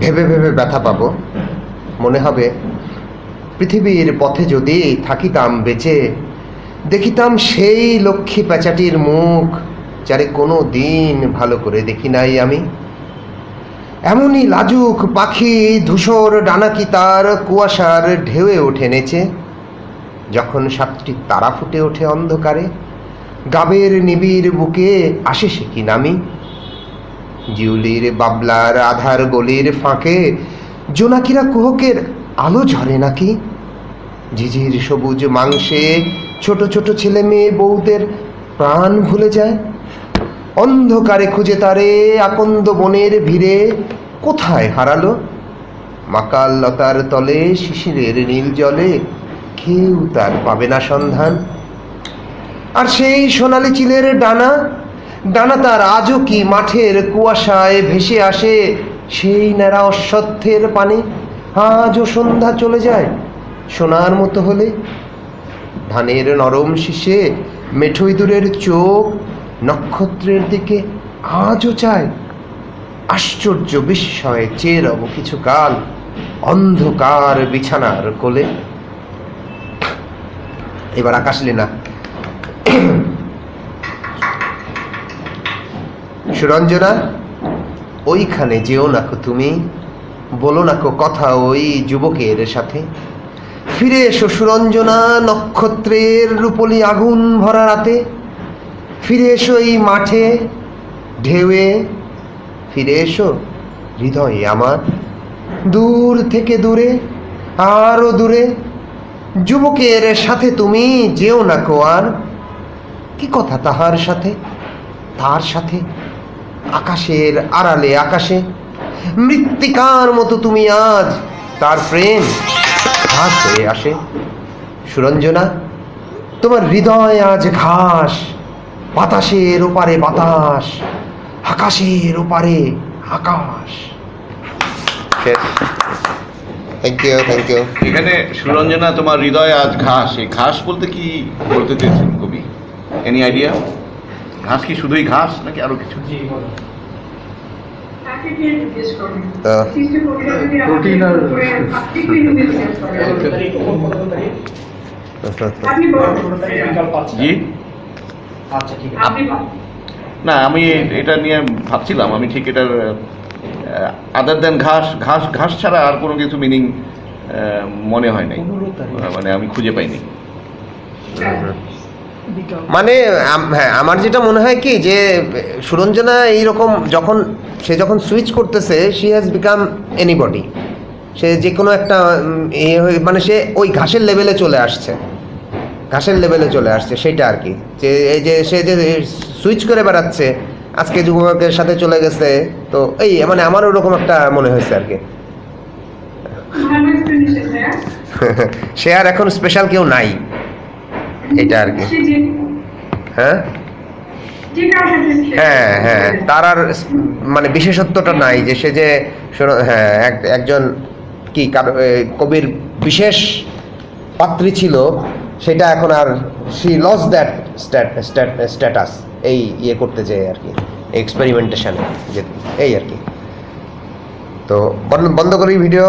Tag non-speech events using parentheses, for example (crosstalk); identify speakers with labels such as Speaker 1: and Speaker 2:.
Speaker 1: ভেবে ভেবে ব্যথা পাবো। মনে হবে, পৃথিবীর পথে যদি থাকিতাম বেঁচে, দেখিতাম সেই লক্ষ্মী পেঁচাটির মুখ, যারে কোনো দিন ভালো করে দেখি নাই আমি। এমনই লাজুক পাখি ধূসর ডানাকি তার কুয়াশার ঢেউয়ে ওঠে নেচে, যখন সাতটি তারা ফুটে ওঠে অন্ধকারে, গাবের নিবিড় বুকে আসে সে কি নামি? জিউলির বাবলার আধার গলির ফাঁকে, জোনাকিরা কুহকের আলো ঝরে নাকি? ঝিঝির সবুজ মাংসে ছোট ছোট ছেলে মেয়ে বউদের প্রাণ ভুলে যায়। অন্ধকারে খুঁজে তারে আকন্দ বনের ভিড়ে কোথায় হারালো? মাকাল লতার তলে শিশিরের নীল জলে কেউ তার পাবে না সন্ধান। আর সেই সোনালি চিলের ডানা ডানা তার আজও কি মাঠের কুয়াশায় ভেসে আসে? সেই ন্যাড়া অশ্বত্থের পানে আজও সন্ধ্যা চলে যায়। সোনার মতো হলে ধানের নরম শীষে মেঠোই দূরের চোখ নক্ষত্রের দিকে আজও চায়। আশ্চর্য বিস্ময়ে চেয়ে রব কিছু কাল অন্ধকার বিছানার কোলে। এবার আকাশ লীনা সুরঞ্জনা, ওইখানে যেও নাকো তুমি, বলো নাকো কথা ওই যুবকের সাথে। ফিরে এসো সুরঞ্জনা নক্ষত্রের রূপলি আগুন ভরা রাতে। ফিরে এসো এই মাঠে, ঢেউয়ে। ফিরে এসো, হৃদয়ে আমার। দূর থেকে দূরে, আরও দূরে। যুবকের সাথে তুমি যেও না কো আর। কি কথা তাহার সাথে? তার সাথে? আকাশের আড়ালে আকাশে। মৃত্তিকার মতো তুমি আজ তার প্রেম ঘাস হয়ে আসে। সুরঞ্জনা তোমার হৃদয় আজ ঘাস বাতাসের ওপারে বাতাস আকাশের ওপারে আকাশ। থ্যাংক ইউ থ্যাংক ইউ
Speaker 2: এখানে সুরঞ্জনা তোমার হৃদয় আজ ঘাস। এই ঘাস বলতে কি বলতে চেয়েছেন কবি? এনি আইডিয়া ঘাস কি শুধুই ঘাস নাকি আরও কিছু?
Speaker 3: প্রোটিন আর
Speaker 4: আপনি বলুন।
Speaker 2: জি।
Speaker 3: আচ্ছা
Speaker 2: না আমি এটা নিয়ে ভাবছিলাম। আমি ঠিক এটার আদার দেন ঘাস ঘাস ঘাস ছাড়া আর কোনো কিছু মিনিং মনে হয় নাই। মানে আমি খুঁজে পাইনি।
Speaker 1: মানে হ্যাঁ আমার যেটা মনে হয় কি যে সুরঞ্জনা এইরকম যখন সে যখন সুইচ করতেছে শি হ্যাজ বিকাম এনিবডি সে যে কোনো একটা এ হয়ে- মানে সে ওই ঘাসের লেভেলে চলে আসছে। ঘাসের লেভেলে চলে আসছে সেটা আর কি। যে এই যে সে যে সুইচ করে বেড়াচ্ছে আজকে যুবকের সাথে চলে গেছে তো এই মানে আমার ওরকম একটা মনে হয়েছে আর কি। (laughs) সে আর এখন স্পেশাল কেউ নাই। এটা আর কি। হ্যাঁ? হ্যাঁ হ্যাঁ। তার আর মানে বিশেষত্বটা নাই যে সে যে শোনো- হ্যাঁ এক- একজন কি কবির বিশেষ পাত্রী ছিল সেটা এখন আর সি লস দ্যাট স্ট্যাটাস এই ইয়ে করতে চাই আর কি এক্সপেরিমেন্টেশনে যে এই আর কি। তো বন্ধ বন্ধ করি ভিডিও